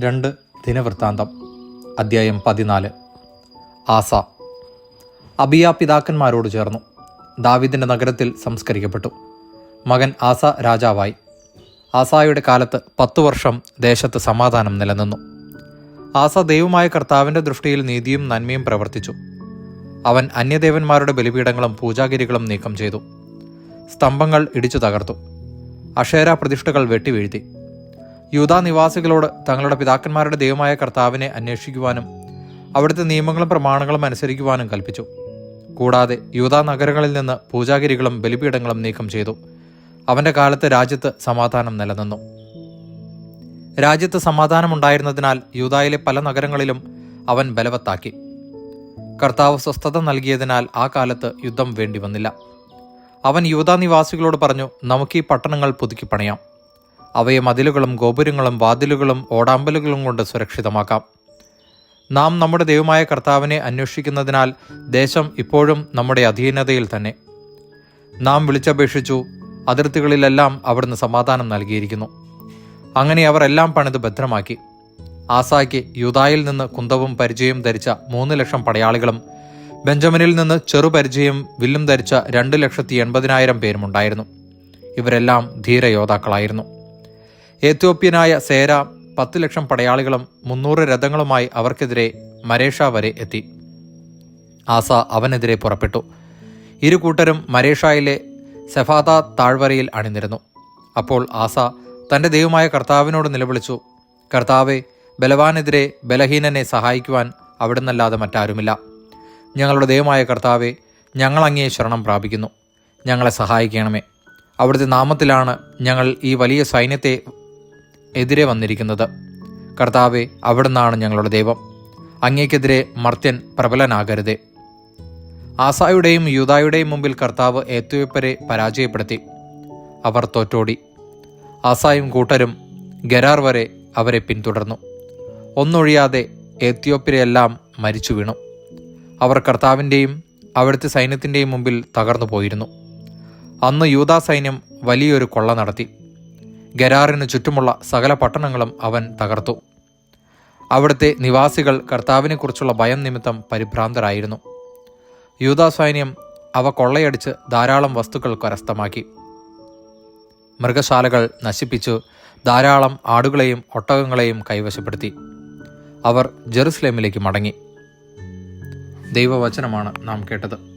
രണ്ട് ദിനവൃത്താന്തം അദ്ധ്യായം പതിനാല്. ആസ. അബിയ പിതാക്കന്മാരോട് ചേർന്നു. ദാവിദിന്റെ നഗരത്തിൽ സംസ്കരിക്കപ്പെട്ടു. മകൻ ആസ രാജാവായി. ആസായുടെ കാലത്ത് പത്തു വർഷം ദേശത്ത് സമാധാനം നിലനിന്നു. ആസ ദൈവമായ കർത്താവിന്റെ ദൃഷ്ടിയിൽ നീതിയും നന്മയും പ്രവർത്തിച്ചു. അവൻ അന്യദേവന്മാരുടെ ബലിപീഠങ്ങളും പൂജാഗിരികളും നീക്കം ചെയ്തു. സ്തംഭങ്ങൾ ഇടിച്ചു തകർത്തു. അഷേരാ പ്രതിഷ്ഠകൾ വെട്ടിവീഴ്ത്തി. യൂതാ നിവാസികളോട് തങ്ങളുടെ പിതാക്കന്മാരുടെ ദൈവമായ കർത്താവിനെ അന്വേഷിക്കുവാനും അവിടുത്തെ നിയമങ്ങളും പ്രമാണങ്ങളും അനുസരിക്കുവാനും കൽപ്പിച്ചു. കൂടാതെ യൂതാ നഗരങ്ങളിൽ നിന്ന് പൂജാഗിരികളും ബലിപീഠങ്ങളും നീക്കം ചെയ്തു. അവന്റെ കാലത്ത് രാജ്യത്ത് സമാധാനം നിലനിന്നു. രാജ്യത്ത് സമാധാനമുണ്ടായിരുന്നതിനാൽ യൂതായിലെ പല നഗരങ്ങളിലും അവൻ ബലവത്താക്കി. കർത്താവ് സ്വസ്ഥത നൽകിയതിനാൽ ആ കാലത്ത് യുദ്ധം വേണ്ടി വന്നില്ല അവൻ യൂതാ നിവാസികളോട് പറഞ്ഞു നമുക്ക് ഈ പട്ടണങ്ങൾ പുതുക്കി പണിയാം. അവയെ മതിലുകളും ഗോപുരങ്ങളും വാതിലുകളും ഓടാമ്പലുകളും കൊണ്ട് സുരക്ഷിതമാക്കാം. നാം നമ്മുടെ ദൈവമായ കർത്താവിനെ അന്വേഷിക്കുന്നതിനാൽ ദേശം ഇപ്പോഴും നമ്മുടെ അധീനതയിൽ തന്നെ. നാം വിളിച്ചപേക്ഷിച്ചു അതിർത്തികളിലെല്ലാം അവിടുന്ന് സമാധാനം നൽകിയിരിക്കുന്നു. അങ്ങനെ അവർ എല്ലാം പണിത് ഭദ്രമാക്കി. ആസായ്ക്ക് യൂതായിൽ നിന്ന് കുന്തവും പരിചയം ധരിച്ച മൂന്ന് ലക്ഷം പടയാളികളും ബെഞ്ചമിനിൽ നിന്ന് ചെറുപരിചയം വില്ലും ധരിച്ച രണ്ട് ലക്ഷത്തി എൺപതിനായിരം പേരുമുണ്ടായിരുന്നു. ഇവരെല്ലാം ധീരയോദ്ധാക്കളായിരുന്നു. ഏത്യോപ്യനായ സേര പത്ത് ലക്ഷം പടയാളികളും മുന്നൂറ് രഥങ്ങളുമായി അവർക്കെതിരെ മരേഷ വരെ എത്തി. ആസ അവനെതിരെ പുറപ്പെട്ടു. ഇരു കൂട്ടരും മരേഷായിലെ സെഫാദ താഴ്വരയിൽ അണിനിരുന്നു. അപ്പോൾ ആസ തന്റെ ദൈവമായ കർത്താവിനോട് നിലവിളിച്ചു കർത്താവെ ബലവാനെതിരെ ബലഹീനനെ സഹായിക്കുവാൻ അവിടുന്നല്ലാതെ മറ്റാരുമില്ല. ഞങ്ങളുടെ ദൈവമായ കർത്താവെ ഞങ്ങൾ ശരണം പ്രാപിക്കുന്നു. ഞങ്ങളെ സഹായിക്കണമേ. അവിടുത്തെ നാമത്തിലാണ് ഞങ്ങൾ ഈ വലിയ സൈന്യത്തെ എതിരെ വന്നിരിക്കുന്നത്. കർത്താവെ അവിടുന്നാണ് ഞങ്ങളുടെ ദൈവം. അങ്ങേക്കെതിരെ മർത്യൻ പ്രബലനാകരുതേ. ആസായുടെയും യൂതായുടെയും മുമ്പിൽ കർത്താവ് ഏത്തുവെപ്പരെ പരാജയപ്പെടുത്തി. അവർ തോറ്റോടി. ആസായും കൂട്ടരും ഗരാർ വരെ അവരെ പിന്തുടർന്നു. ഒന്നൊഴിയാതെ ഏത്യോപ്യരെല്ലാം മരിച്ചു വീണു. അവർ കർത്താവിന്റെയും അവിടുത്തെ സൈന്യത്തിന്റെയും മുമ്പിൽ തകർന്നു പോയിരുന്നു അന്ന് യൂതാ സൈന്യം വലിയൊരു കൊള്ള നടത്തി. ഗരാറിന് ചുറ്റുമുള്ള സകല പട്ടണങ്ങളും അവൻ തകർത്തു. അവിടുത്തെ നിവാസികൾ കർത്താവിനെക്കുറിച്ചുള്ള ഭയം നിമിത്തം പരിഭ്രാന്തരായിരുന്നു. യൂതാ സൈന്യം അവ കൊള്ളയടിച്ച് ധാരാളം വസ്തുക്കൾ കരസ്ഥമാക്കി. മൃഗശാലകൾ നശിപ്പിച്ചു ധാരാളം ആടുകളെയും ഒട്ടകങ്ങളെയും കൈവശപ്പെടുത്തി. അവർ ജെറുസലേമിലേക്ക് മടങ്ങി. ദൈവവചനമാണ് നാം കേട്ടത്.